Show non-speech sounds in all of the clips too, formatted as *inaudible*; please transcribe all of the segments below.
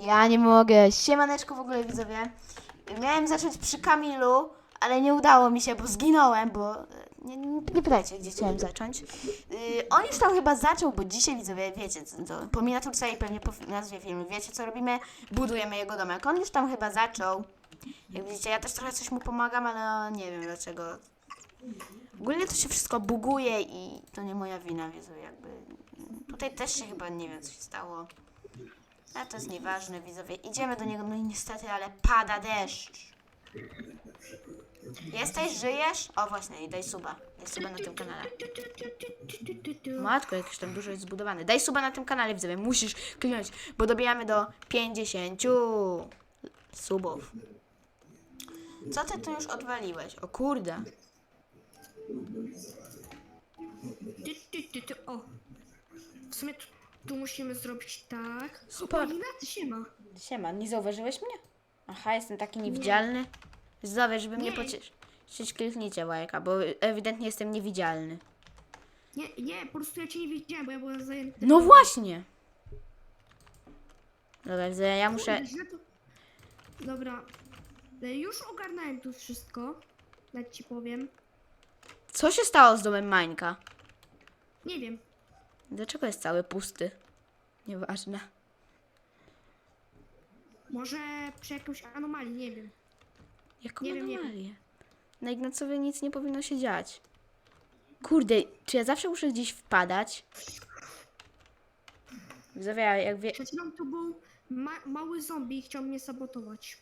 Ja nie mogę. Siemaneczko w ogóle widzowie. Miałem zacząć przy Kamilu, ale nie udało mi się, bo zginąłem, bo... e, Nie, nie, pytajcie, gdzie chciałem zacząć. Yy, on już tam chyba zaczął, bo dzisiaj widzowie, wiecie, to, po miniaturce i pewnie po nazwie filmu, wiecie co robimy? Budujemy jego domek. On już tam chyba zaczął. Jak widzicie, ja też trochę coś mu pomagam, ale nie wiem dlaczego. Ogólnie to się wszystko buguje i to nie moja wina, widzowie, jakby... Tutaj też się chyba nie wiem, co się stało. Ale to jest nieważne, widzowie. Idziemy do niego, no i niestety, ale pada deszcz. Jesteś, żyjesz? O właśnie, daj suba. Daj suba na tym kanale. Matko, jakieś tam dużo jest zbudowane. Daj suba na tym kanale, widzowie. Musisz kliknąć, bo dobijamy do 50 subów. Co ty tu już odwaliłeś? O kurde. Musimy zrobić tak. Super. O, Ignacy się ma. Siema, nie zauważyłeś mnie? Aha, jestem taki niewidzialny. Zobacz, żeby mnie Nie. pocieszyć, kliknijcie łajka, bo ewidentnie jestem niewidzialny. Nie, nie, po prostu ja cię nie widziałem, bo ja byłem zajęty. No właśnie! Dobra, widzę, ja muszę... Kurde, źle to... Dobra. E, Już ogarnąłem tu wszystko. Jak ci powiem. Co się stało z domem Mańka? Nie wiem. Dlaczego jest cały pusty? Nieważne. Może przy jakąś anomalii, nie wiem. Jaką Nie wiem, nie wiem. anomalię? Na Ignacowie nic nie powinno się dziać. Kurde, czy ja zawsze muszę gdzieś wpadać? Widzowie, jak wie... Przed chwilą tu był ma mały zombie i chciał mnie sabotować.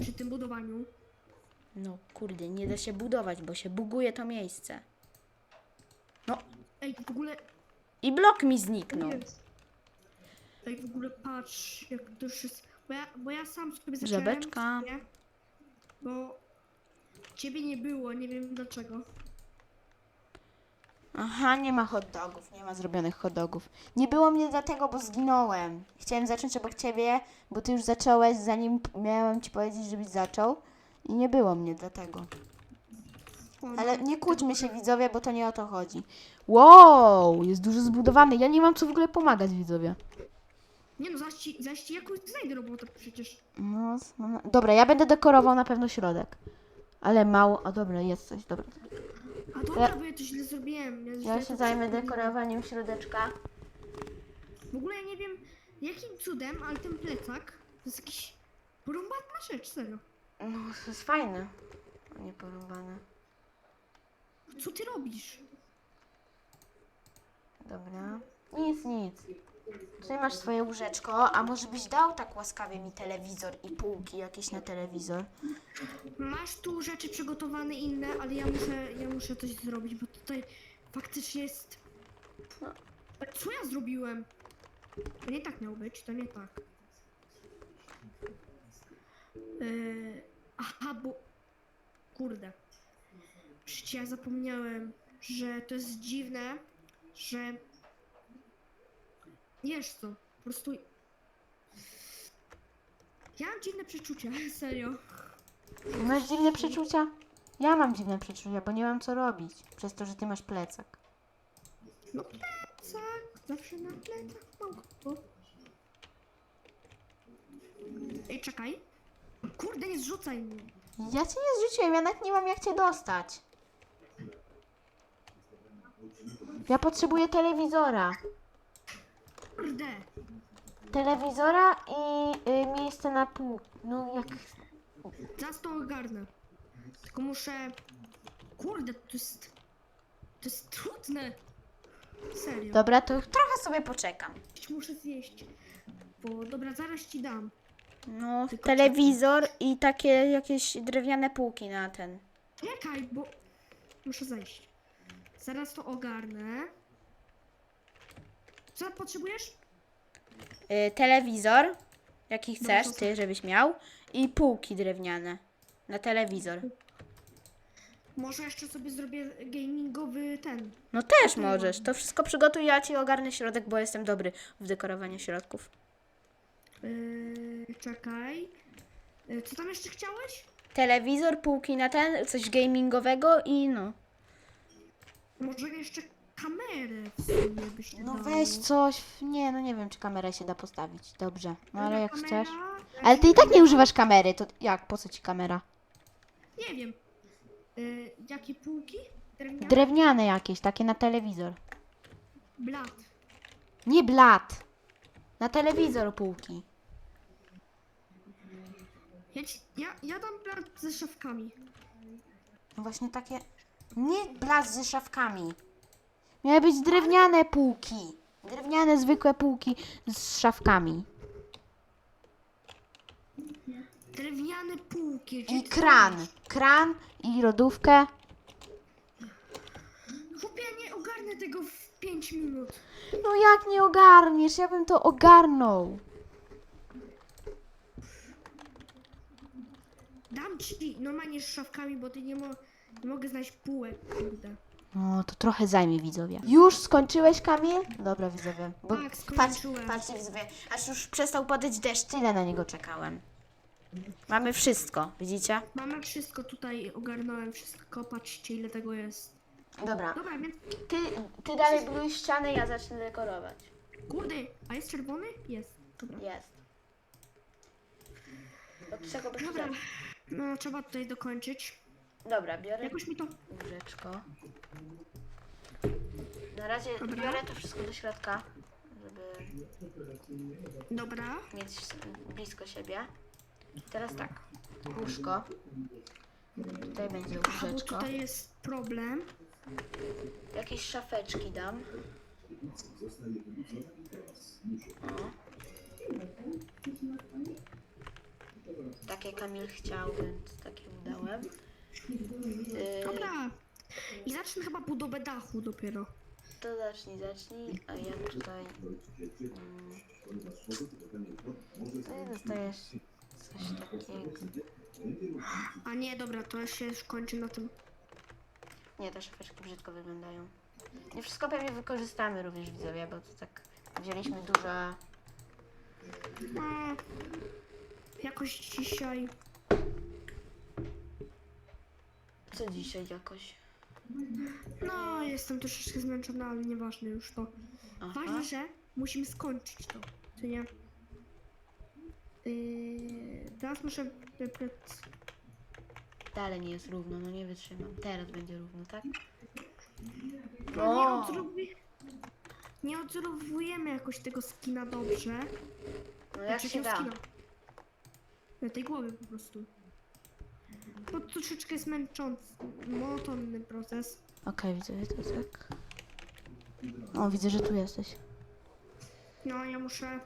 Przy tym budowaniu. No kurde, nie da się budować, bo się buguje to miejsce. No, Ej, w ogóle i blok mi zniknął. Ej, w ogóle patrz, jak już jest. Bo ja, bo ja sam sobie zacząłem. Żabeczka. Bo ciebie nie było, nie wiem dlaczego. Aha, nie ma hot dogów, nie ma zrobionych hot dogów. Nie było mnie dlatego, bo zginąłem. Chciałem zacząć obok ciebie, bo ty już zacząłeś, zanim miałem ci powiedzieć, żebyś zaczął. I nie było mnie dlatego. Ale nie kłóćmy się widzowie, bo to nie o to chodzi. Wow, jest dużo zbudowany. Ja nie mam co w ogóle pomagać widzowie. Nie no, zaś ci, zaś ci jakąś znajdę robotę przecież. No, s- no, no. dobra, ja będę dekorował na pewno środek. Ale mało, o dobra, jest coś, dobra. A dobra, bo ja to źle zrobiłem. Ja, źle Ja to się zajmę zrobiłem. dekorowaniem środeczka. W ogóle ja nie wiem jakim cudem, ale ten plecak to jest jakiś porąbatna rzecz, serio. No, to jest fajne. a Nie porąbane. Co ty robisz? Dobra. Nic, nic. Tutaj masz swoje łóżeczko, a może byś dał tak łaskawie mi telewizor i półki jakieś na telewizor? Masz tu rzeczy przygotowane inne, ale ja muszę, ja muszę coś zrobić, bo tutaj faktycznie jest... No. Co ja zrobiłem? To nie tak miało być, to nie tak. Yy, aha, bo... Kurde. Przecież ja zapomniałem, że to jest dziwne, że... Wiesz co, po prostu... Ja mam dziwne przeczucia, *laughs* serio. Masz dziwne przeczucia? Ja mam dziwne przeczucia, bo nie mam co robić. Przez to, że ty masz plecak. No plecak, zawsze na plecach mam go. Ej, czekaj. Kurde, nie zrzucaj mnie. Ja cię nie zrzuciłem, ja nawet nie mam jak cię dostać. Ja potrzebuję telewizora. Kurde. Telewizora i y, miejsce na pół. No jak... Zaraz to ogarnę. Tylko muszę... Kurde, to jest... To jest trudne. Serio. Dobra, to trochę sobie poczekam. Muszę zjeść. Bo dobra, zaraz ci dam. No, Tylko telewizor i takie jakieś drewniane półki na ten. Czekaj, bo... Muszę zejść. Zaraz to ogarnę. Co potrzebujesz? Y, telewizor, jaki chcesz, No, to- ty, żebyś miał. I półki drewniane na telewizor. Może jeszcze sobie zrobię gamingowy ten. No też możesz. To wszystko przygotuj, ja ci ogarnę środek, bo jestem dobry w dekorowaniu środków. Yy, czekaj. Yy, co tam jeszcze chciałeś? Telewizor, półki na ten, coś gamingowego i no. Może jeszcze kamerę w sumie by się No dało. weź coś. Nie, no nie wiem, czy kamerę się da postawić. Dobrze, no ale Dobra, jak kamera, chcesz. Ale ty i tak nie kamerę- używasz kamery, to jak? Po co ci kamera? Nie wiem. Y, jakie półki? Drewniane? Drewniane jakieś, takie na telewizor. Blat. Nie blat. Na telewizor półki. Ja, ci, ja, ja dam blat ze szafkami. No właśnie takie. Nie blat ze szafkami. Miały być drewniane półki. Drewniane, zwykłe półki z szafkami. Drewniane półki. gdzie I ty kran. Kran i lodówkę. Chłopie, ja nie ogarnę tego w 5 minut. No jak nie ogarniesz? Ja bym to ogarnął. Dam ci normalnie z szafkami, bo ty nie, mo nie mogę znaleźć półek, kurde. No, to trochę zajmie widzowie. Już skończyłeś, Kamil? Dobra, widzowie. Bo Tak, patrz, skończyłem. patrzcie, widzowie. Aż już przestał padać deszcz, tyle na niego czekałem. Mamy wszystko, widzicie? Mamy wszystko tutaj, ogarnąłem wszystko, patrzcie ile tego jest. Dobra. Dobra, więc Ty, ty dalej buduj ścianę, ja zacznę dekorować. kurde, a jest czerwony? Jest. Dobra. Jest. Od czego byś Dobra, chciał? no trzeba tutaj dokończyć. Dobra, biorę Jakoś mi to... łóżeczko. Na razie Dobra. biorę to wszystko do środka, żeby Dobra. mieć blisko siebie. Teraz tak, łóżko. Tutaj będzie bo łóżeczko. tutaj jest problem. Jakieś szafeczki dam. O. Takie Kamil chciał, więc takie mu dałem. Yy, Dobra. I zacznę chyba budowę dachu dopiero. to zacznij, zacznij, a ja tutaj... Mm, ty dostajesz coś takiego. A nie, dobra, to się już kończy na tym. Nie, te szafeczki brzydko wyglądają. Nie wszystko pewnie wykorzystamy również widzowie, bo to tak wzięliśmy dużo. No, jakoś dzisiaj... Co dzisiaj jakoś? No, jestem troszeczkę zmęczona, ale nieważne już to. Aha. Ważne, że musimy skończyć to, czy nie? Yy, teraz muszę wybrać... Dalej nie jest równo, no nie wytrzymam. Teraz będzie równo, tak? No, O! nie, odzorowi... nie odzorowujemy jakoś tego skina dobrze. No jak Znaczy się da? skina. Na tej głowie po prostu. To troszeczkę jest męczący, monotonny proces. Okej, widzowie, to tak. O, widzę, że tu jesteś. No, ja muszę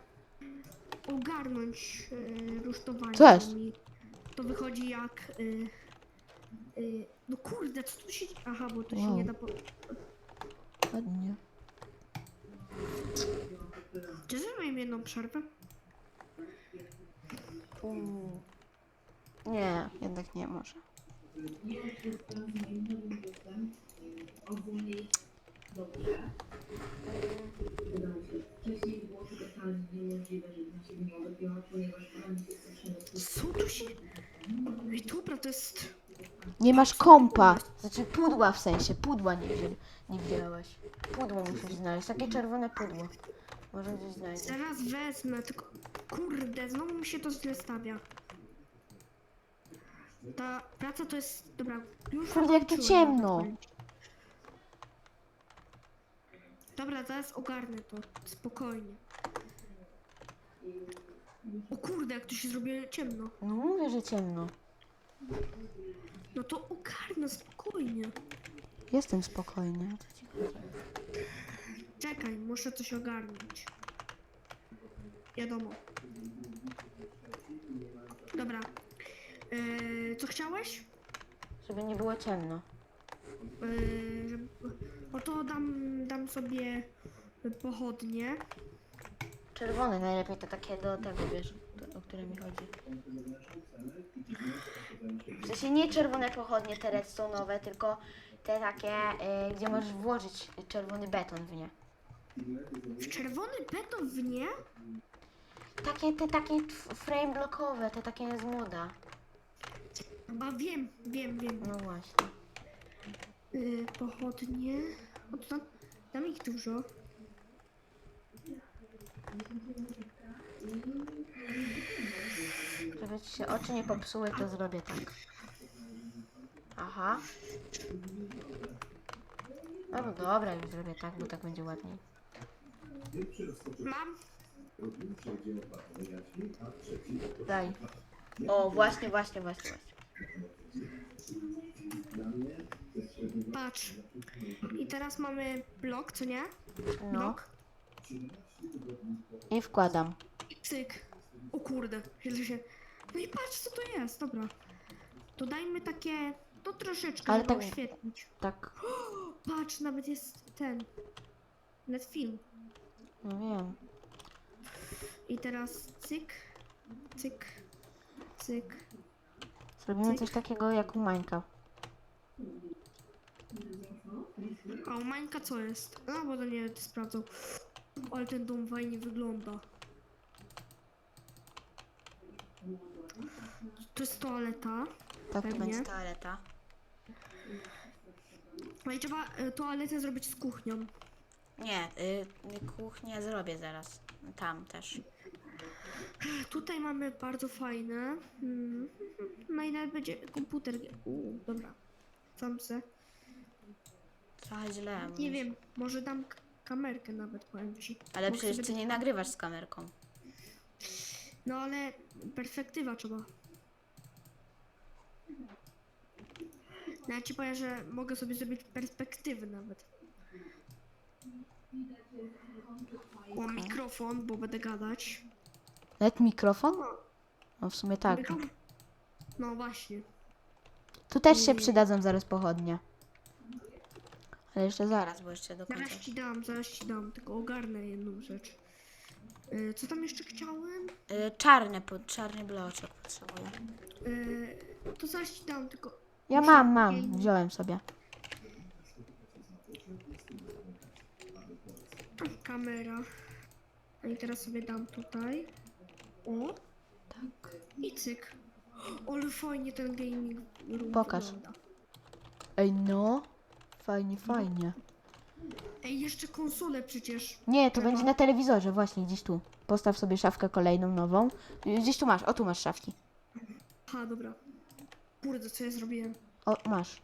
ogarnąć yy, rusztowanie. Co jest? mi To wychodzi jak... Yy, yy, no kurde, co tu się... Aha, bo to się Wow. nie da po... Ładnie. Czy zrobiłem jedną przerwę? Uuu. Nie, jednak nie może. Co tu się... Ej, dobra, to jest... Nie masz kompa. Znaczy pudła w sensie, pudła nie, wzię, nie wzięłaś. Pudło musisz znaleźć, takie czerwone pudło. Może gdzieś znajdziesz. Zaraz wezmę, tylko... Kurde, znowu mi się to źle stawia. Ta praca to jest... Dobra, już Kurde, jak tu zakończyłem ciemno. Dobra, zaraz ogarnę to. Spokojnie. O kurde, jak tu się zrobi ciemno. No mówię, że ciemno. No to ogarnę, spokojnie. Jestem spokojny. Czekaj, muszę coś ogarnąć. Wiadomo. Dobra. Eee, co chciałeś? Żeby nie było ciemno. Eee, żeby... O to dam, dam sobie pochodnie. Czerwone najlepiej to takie do tego, wiesz, to, o które mi chodzi. W sensie nie czerwone pochodnie te redstone'owe, tylko te takie, y, gdzie możesz włożyć czerwony beton w nie. W czerwony beton w nie? Takie, te takie f- frame blockowe, te takie z moda. Chyba wiem, wiem, wiem. No właśnie. Yy, pochodnie. O, to tam... Tam ich dużo. Żeby ci się oczy nie popsuły, to zrobię tak. Aha. No to dobra, już zrobię tak, bo tak będzie ładniej. Mam. Daj. O, właśnie, właśnie, właśnie, właśnie. Patrz. I teraz mamy blok, co nie? No. Blok. I wkładam. I cyk. O kurde, źle się. No i patrz, co to jest, dobra. To dajmy takie, to troszeczkę, Ale żeby tak- oświetlić. Tak. Patrz, nawet jest ten. Net film. No wiem. I teraz cyk, cyk, cyk. Zrobimy coś takiego jak u Mańka. A u Mańka co jest? No bo to nie ty sprawdzał. Ale ten dom fajnie wygląda. To jest toaleta. Tak to Pewnie. będzie toaleta. No i trzeba y, toaletę zrobić z kuchnią. Nie, y, kuchnię zrobię zaraz. Tam też. Tutaj mamy bardzo fajne. Mm, no i nawet będzie komputer. Uuu, dobra. Sam se. Trochę źle. Nie wiem, może dam k- kamerkę nawet, powiem ci. Ale przecież ty nie nagrywasz z kamerką. No ale perspektywa trzeba. No ja ci powiem, że mogę sobie zrobić perspektywy nawet. O mikrofon, bo będę gadać. Nawet mikrofon? No w sumie tak. No właśnie. Tu też się przydadzą zaraz pochodnie. Ale jeszcze zaraz, bo jeszcze do końca. Zaraz ci dam, zaraz ci dam, tylko ogarnę jedną rzecz. Y, Co tam jeszcze chciałem? Y, czarny, po, czarny bloczek potrzebuję. Y, To zaraz ci dam, tylko Ja mam, mam. Wziąłem sobie. kamera. No i teraz sobie dam tutaj. O. Tak. I cyk. Ale fajnie ten gaming room Pokaż. wygląda. Ej no. Fajnie, fajnie. Ej, jeszcze konsolę przecież. Nie, to będzie na telewizorze, właśnie gdzieś tu. Postaw sobie szafkę kolejną, nową. Gdzieś tu masz, o tu masz szafki. Ha, dobra. Kurde, co ja zrobiłem? O, masz.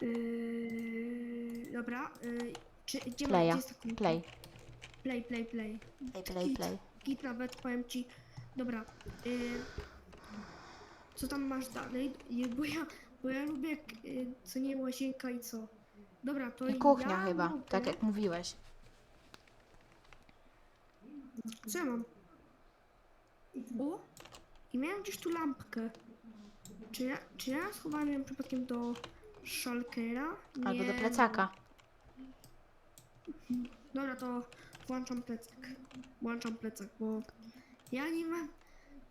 Yy, dobra. Yy, czy, gdzie, ma, Playa. gdzie jest ta? Play. Play, play, play. Play, play, play. Git nawet, powiem ci. Dobra. Yy, co tam masz dalej? Yy, Bo ja, bo ja lubię, yy, co nie łazienka i co. Dobra, to I kuchnia ja chyba, lubię- tak jak mówiłeś. Co ja mam? O! I miałem gdzieś tu lampkę. Czy ja, czy ja schowałem ją przypadkiem do szalkera? Albo do plecaka. Dobra, to włączam plecak. Włączam plecak, bo ja nie mam...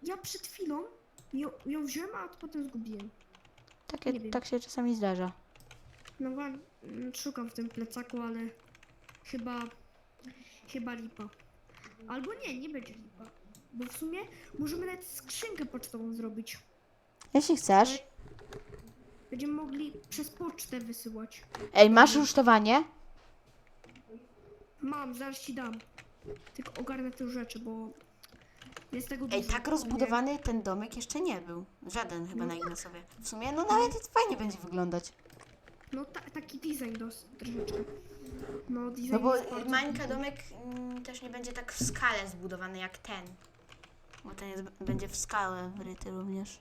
Ja przed chwilą ją, ją wziąłem, a potem zgubiłem. Takie, Nie wiem. tak się czasami zdarza. No wła- mm, szukam w tym plecaku, ale chyba... Chyba lipa. Albo nie, nie będzie lipa. Bo w sumie możemy nawet skrzynkę pocztową zrobić. Jeśli chcesz. Będziemy mogli przez pocztę wysyłać. Ej, masz rusztowanie? Mam, zaraz ci dam. Tylko ogarnę te rzeczy, bo jest tego Ej, dużo, tak rozbudowany ten domek jeszcze nie był. Żaden chyba na Ignasowie. W sumie, no nawet fajnie będzie wyglądać. No ta, taki design dos, troszeczkę. No design No bo jest bardzo Mańka domek mm, też nie będzie tak w skale zbudowany jak ten. Bo ten jest, będzie w skałę wryty również.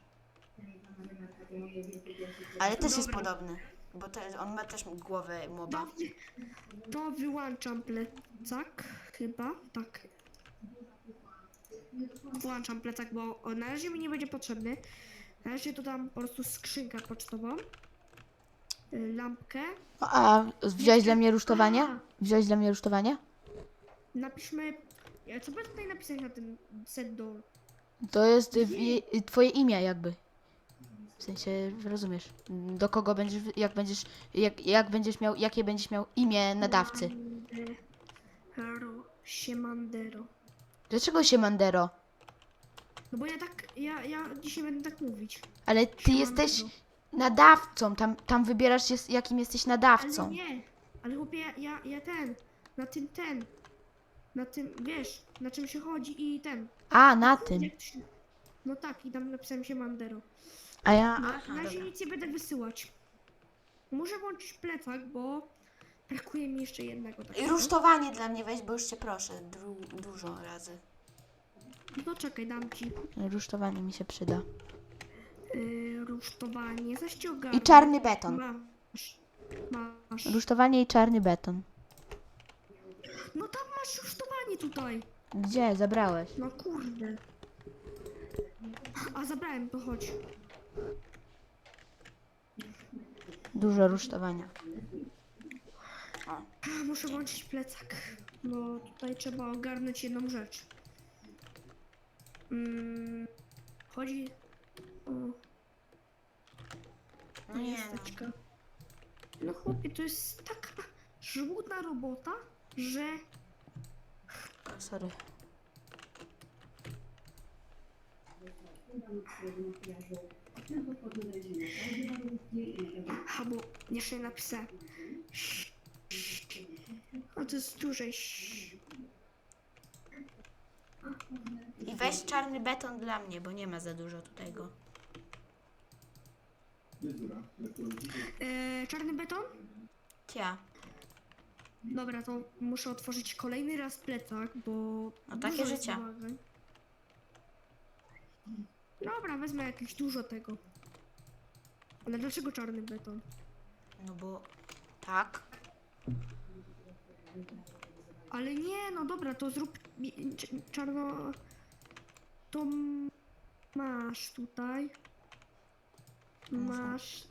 Ale też jest Dobra. podobny. Bo te, on ma też głowę moba. Dobrze. To wyłączam plecak, chyba, tak. Włączam plecak, bo na razie mi nie będzie potrzebny. Na razie dodam po prostu skrzynkę pocztową. y, Lampkę. O, A wziąłeś dla mnie rusztowanie? A. Wziąłeś dla mnie rusztowanie? Napiszmy. ja- Co by tutaj napisać na tym set do. To jest y, y, twoje imię jakby. W sensie, rozumiesz, do kogo będziesz, jak będziesz, jak, jak będziesz miał, jakie będziesz miał imię nadawcy. Mandero. Siemandero. Dlaczego się Mandero? No bo ja tak. Ja, ja dzisiaj będę tak mówić. Ale ty Siemandero. jesteś nadawcą, tam, tam wybierasz jest, jakim jesteś Ale nadawcą. nie. Ale chłopie, ja, ja, ja ten, na tym ten, na tym, wiesz, na czym się chodzi i ten. A, na tym. Jak to się... No tak, i tam napisałem się Mandero. A ja... Na, Aha, na razie dobra. nic nie będę wysyłać. Muszę włączyć plecak, bo brakuje mi jeszcze jednego I takiego. rusztowanie dla mnie weź, bo już cię proszę. Du dużo razy. No czekaj, dam ci. Rusztowanie mi się przyda. Yy, rusztowanie, zaściągam. I czarny beton. Masz. Masz. Rusztowanie i czarny beton. No tam masz rusztowanie tutaj. Gdzie? Zabrałeś. No kurde. A zabrałem to, chodź. Dużo rusztowania. Muszę włączyć plecak. Bo tutaj trzeba ogarnąć jedną rzecz. Mm, chodzi o No nie no. No chłopie, to jest taka żmudna robota, że O, sorry. A bo jeszcze napisałem. A to jest duże. I weź czarny beton dla mnie, bo nie ma za dużo tutaj go. E, czarny beton? Cia. Dobra, to muszę otworzyć kolejny raz plecak, bo. No, takie dużo jest życie. wymagań. Dobra, wezmę jakieś dużo tego. Ale dlaczego czarny beton? No bo... Tak. Ale nie, no dobra, to zrób mi- cz- czarno. To m- masz tutaj. Masz.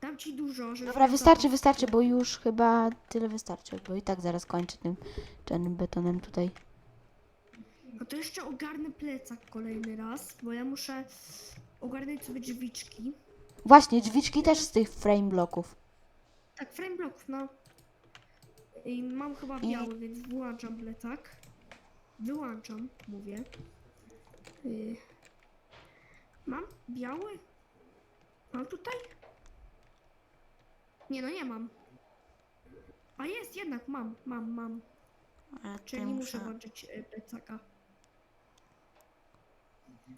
Dam ci dużo, żeby. Dobra, wystarczy, wystarczy, bo już chyba tyle wystarczy, bo i tak zaraz kończę tym czarnym betonem tutaj. No to jeszcze ogarnę plecak kolejny raz, bo ja muszę ogarnąć sobie drzwiczki. Właśnie, drzwiczki też z tych frame bloków. Tak, frame blocków, no. I mam chyba I- biały, więc wyłączam plecak. Wyłączam, mówię. Y, Mam biały? Mam tutaj? Nie, no nie mam. A jest, jednak mam, mam, mam. Czyli muszę włączyć y, plecaka.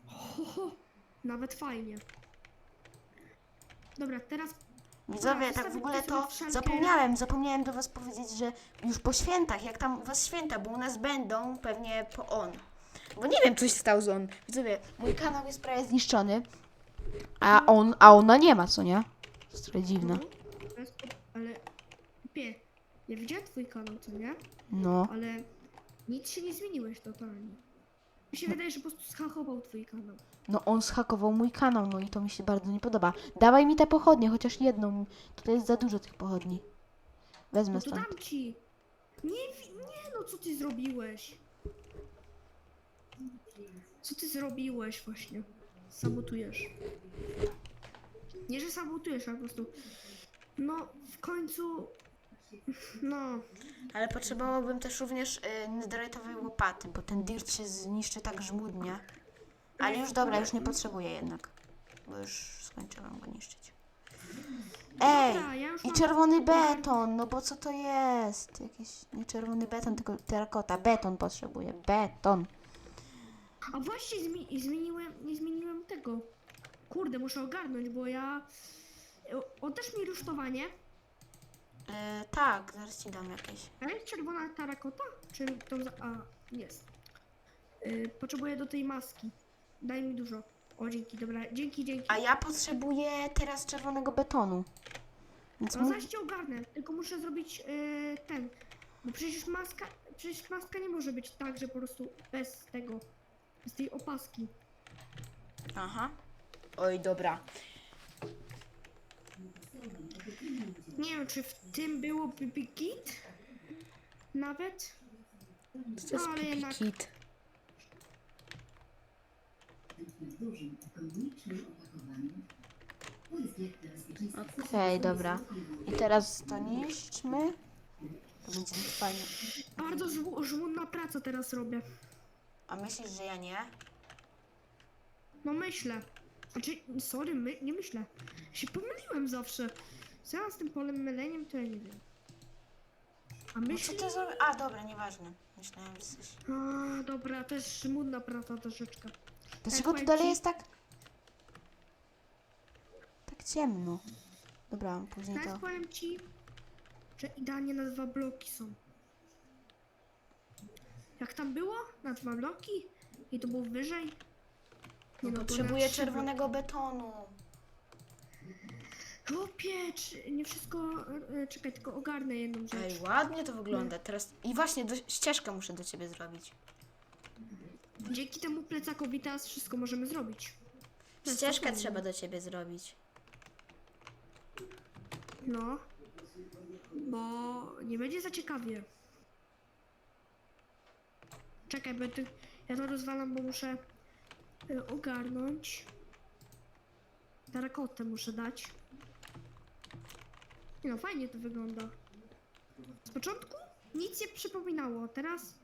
Ho, ho, nawet fajnie. Dobra, teraz Widzowie, tak w ogóle to zapomniałem, zapomniałem do was powiedzieć, że już po świętach, jak tam u was święta, bo u nas będą pewnie po on. Bo nie wiem, coś stał z on. Widzowie, mój kanał jest prawie zniszczony, a on, a ona nie ma, co nie? To jest trochę dziwne. Teraz- ale pie, ja widziałem twój kanał, co nie? No. Ale nic się nie zmieniłeś totalnie. Mi się wydaje, że po prostu schakował twój kanał. No on zhakował mój kanał, no i to mi się bardzo nie podoba. Dawaj mi te pochodnie, chociaż jedną. Tutaj jest za dużo tych pochodni. Wezmę No to stąd. dam ci. Nie, wi- nie no, co ty zrobiłeś? Co ty zrobiłeś właśnie? Sabotujesz. Nie, że sabotujesz, ale po prostu. No, w końcu. No, Ale potrzebowałbym też również y, netherite'owej łopaty, bo ten dirt się zniszczy tak żmudnie. Ale już dobra, już nie potrzebuję jednak. Bo już skończyłam go niszczyć. Ej! Dobra, ja już I mam czerwony beton, no bo co to jest? Jakiś nie czerwony beton, tylko terakota. Beton potrzebuję, beton. A właśnie zmi- zmieniłem, nie zmieniłem tego. Kurde, muszę ogarnąć, bo ja. O, oddasz mi rusztowanie? E, tak, zaraz ci dam jakieś. A jest czerwona tarakota? Czy to za... A, jest. Yy, potrzebuję do tej maski. Daj mi dużo. O, dzięki, dobra. Dzięki, dzięki. A ja potrzebuję teraz czerwonego betonu. Więc No mu... zaś cię ogarnę, tylko muszę zrobić yy, ten. Bo przecież maska, przecież maska nie może być tak, że po prostu bez tego, bez tej opaski. Aha. Oj, dobra. Nie wiem, czy w tym byłoby kit? Nawet? Co to jest No, ale jednak- kit? dużym ekonomicznym opakowaniu. Pozycja bezpieczeństwa Okej, dobra. I teraz to niszczmy. To będzie fajnie. Bardzo żmu- żmudna praca teraz robię. A myślisz, że ja nie? No myślę. Znaczy, sorry, my, nie myślę. Się pomyliłem zawsze. Co ja z tym polem myleniem, to ja nie wiem. A No co myśli... ty zrobił? A, dobra, nieważne. Myślałem, że coś... A, dobra, też mudna praca troszeczkę. Dlaczego tu powiem dalej ci- jest tak... Tak ciemno. Dobra, później Teraz to... powiem ci, że idealnie na dwa bloki są. Jak tam było? Na dwa bloki? I to było wyżej? No, to na potrzebuję trzy czerwonego betonu. Chłopie, czy nie wszystko... e, Czekaj, tylko ogarnę jedną rzecz. Ej, ładnie to wygląda. Teraz... I właśnie, do... ścieżkę muszę do ciebie zrobić. Dzięki temu plecakowi teraz wszystko możemy zrobić. Ścieżkę trzeba do ciebie zrobić. No. Bo nie będzie za ciekawie. Czekaj, bo ty, ja to rozwalam, bo muszę y, ogarnąć. Tarakotę muszę dać. No, fajnie to wygląda. Z początku nic nie przypominało, teraz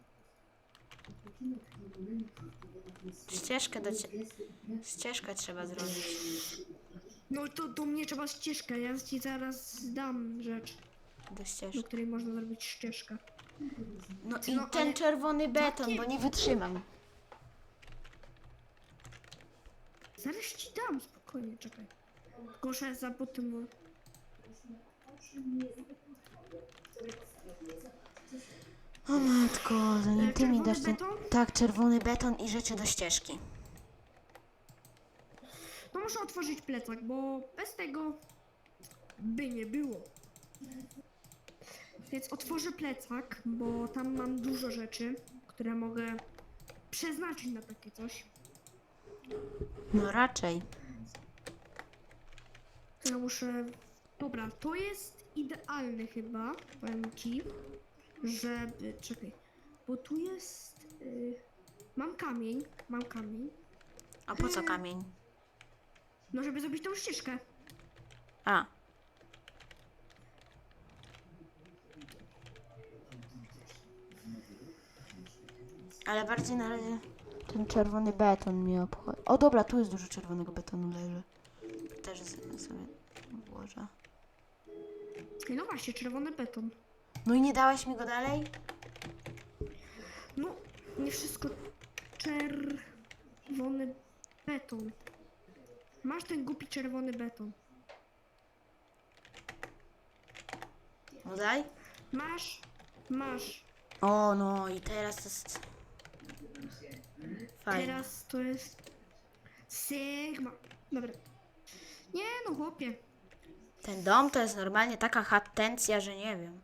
Ścieżkę do ciebie... Ścieżkę trzeba zrobić. No to do mnie trzeba ścieżkę, ja ci zaraz dam rzecz, Do do ścieżki. której można zrobić ścieżkę. No i no, ten ale- czerwony beton, bo nie wytrzymam. Zaraz ci dam, spokojnie, czekaj. Goszę za potem. O matko, zanim ty mi dasz ten... beton? Tak, czerwony beton i rzeczy do ścieżki. No muszę otworzyć plecak, bo bez tego by nie było. Więc otworzę plecak, bo tam mam dużo rzeczy, które mogę przeznaczyć na takie coś. No raczej. To ja muszę. Dobra, to jest idealne chyba, powiem ci, żeby. Czekaj, bo tu jest. y, Mam kamień, mam kamień. A po co kamień? No, żeby zrobić tą ścieżkę. A. Ale bardziej na razie ten czerwony beton mnie obchodzi. O dobra, tu jest dużo czerwonego betonu leży. Też z- sobie włożę. No właśnie, czerwony beton. No i nie dałeś mi go dalej? No, nie wszystko czerwony beton. Masz ten głupi czerwony beton. No daj. Masz, masz. O no i teraz to jest... Fajnie. Teraz to jest Sigma. Dobra. Nie no, chłopie. Ten dom to jest normalnie taka chatencja, że nie wiem.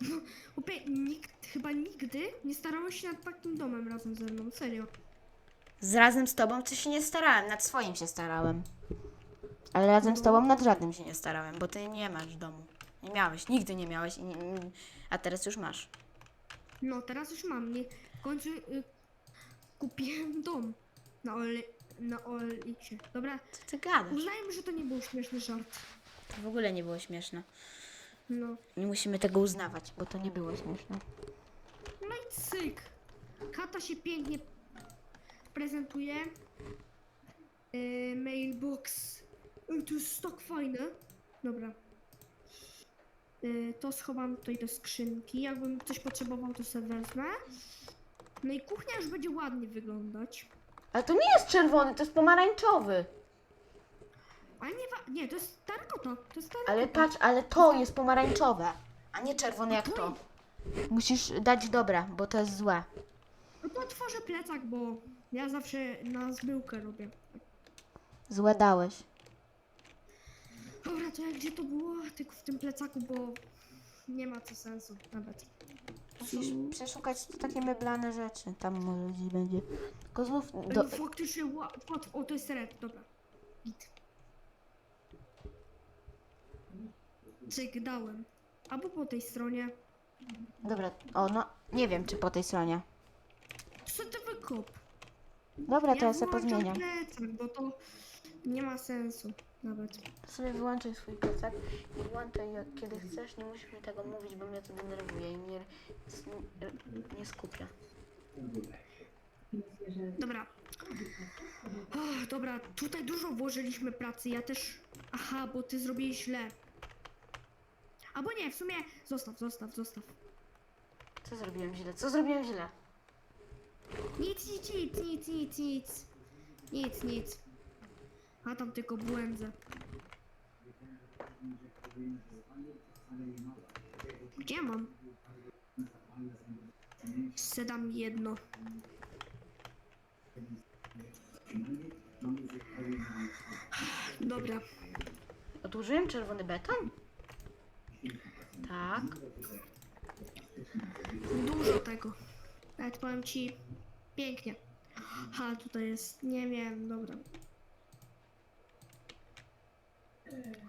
*laughs* Nikt, chyba nigdy nie starałeś się nad takim domem razem ze mną, serio. Z razem z tobą coś się nie starałem, nad swoim się starałem. Ale razem z tobą nad żadnym się nie starałem, bo ty nie masz domu. Nie miałeś, nigdy nie miałeś, i nie, nie, a teraz już masz. No, teraz już mam. Nie, w końcu y, kupiłem dom na OL, na OLX-ie. Dobra, Co ty gadasz? uznajmy, że to nie był śmieszny żart. To w ogóle nie było śmieszne. No. Nie musimy tego uznawać, bo to nie było śmieszne. No i cyk. Chata się pięknie prezentuje. Yy, mailbox. Yy, to jest tak fajne. Dobra. Yy, to schowam tutaj do skrzynki. Jakbym coś potrzebował, to sobie wezmę. No i kuchnia już będzie ładnie wyglądać. Ale to nie jest czerwony, to jest pomarańczowy. Ale nie, wa- nie, to jest tarakota. To jest tarakota. Ale patrz, ale to jest pomarańczowe, a nie czerwone jak to. Musisz dać dobra, bo to jest złe. No to otworzę plecak, bo ja zawsze na zmyłkę robię. Złe dałeś. Dobra, to jak gdzie to było? Tylko w tym plecaku, bo nie ma co sensu nawet. Musisz przeszukać takie meblane rzeczy. Tam może gdzieś będzie. Tylko znów Do... do... Faktycznie, ła- patrz, o to jest red, dobra. Git. Cyk, dałem. Albo po tej stronie. Dobra, o no, nie wiem czy po tej stronie. Co ty wykop? Dobra, to ja sobie wyłączam pozmieniam. plecak, bo to nie ma sensu nawet. Sobie wyłączaj swój plecak i włączaj jak kiedy chcesz, nie musisz mi tego mówić, bo mnie to denerwuje i nie, nie skupia. Dobra. Dobra, tutaj dużo włożyliśmy pracy, ja też... Aha, bo ty zrobiłeś źle. Albo nie, w sumie zostaw, zostaw, zostaw. Co zrobiłem źle? Co zrobiłem źle? Nic, nic, nic, nic, nic, nic. Nic, nic. A tam tylko błędzę. Gdzie mam? Sedam jedno. Dobra. Odłożyłem czerwony beton? Tak. Dużo tego. Nawet powiem ci pięknie. Ha, tutaj jest. Nie wiem, dobra.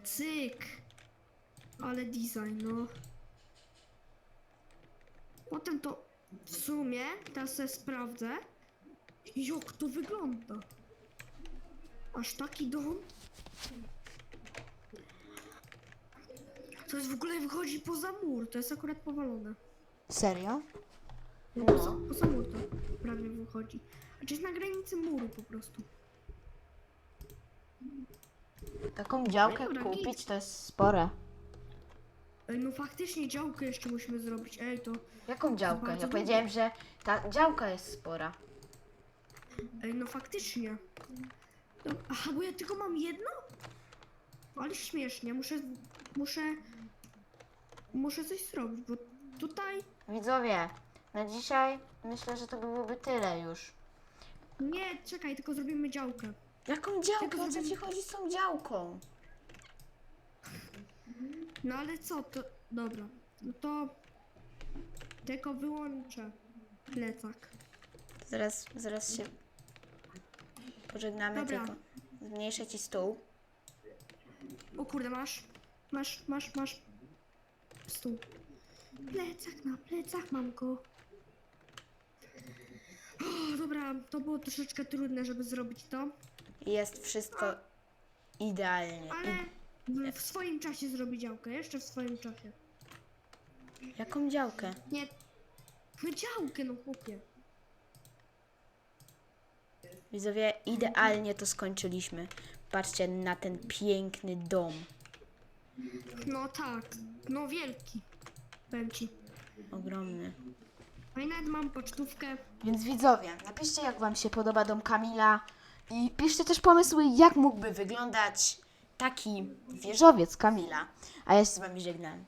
Cyk. Ale design, no. Potem to w sumie, teraz sobie sprawdzę. Jak to wygląda? Aż taki dom? To jest w ogóle wychodzi poza mur, to jest akurat powalone. Serio? Poza, poza mur to prawie wychodzi. Znaczy jest na granicy muru po prostu. Taką działkę Dobra, kupić to jest spore. Ej, no faktycznie działkę jeszcze musimy zrobić. Ej, to. Jaką działkę? Ja powiedziałem, że ta działka jest spora. Ej, no faktycznie. No, aha, bo ja tylko mam jedno? Ale śmiesznie, muszę. Muszę. Muszę coś zrobić, bo tutaj. Widzowie, na dzisiaj myślę, że to byłoby tyle już. Nie, czekaj, tylko zrobimy działkę. Jaką działkę? Tylko O co ci chodzi z tą działką? No ale co to. Dobra. No to. Tylko wyłączę plecak. Zaraz, zaraz się pożegnamy, Dobra. tylko zmniejszę ci stół. O kurde, masz. Masz, masz, masz. Stół. Plecak na plecach mam go. O, dobra, to było troszeczkę trudne, żeby zrobić to, Jest wszystko idealnie. ale w, w swoim czasie zrobić działkę, jeszcze w swoim czasie. I jaką działkę? Nie, no działkę, no chłopie. Widzowie, idealnie to skończyliśmy. Patrzcie na ten piękny dom. No tak, no wielki. Powiem ci. Ogromny. No i nawet mam pocztówkę. Więc widzowie, napiszcie jak wam się podoba dom Kamila i piszcie też pomysły, jak mógłby wyglądać taki wieżowiec Kamila. A ja się z wami żegnam.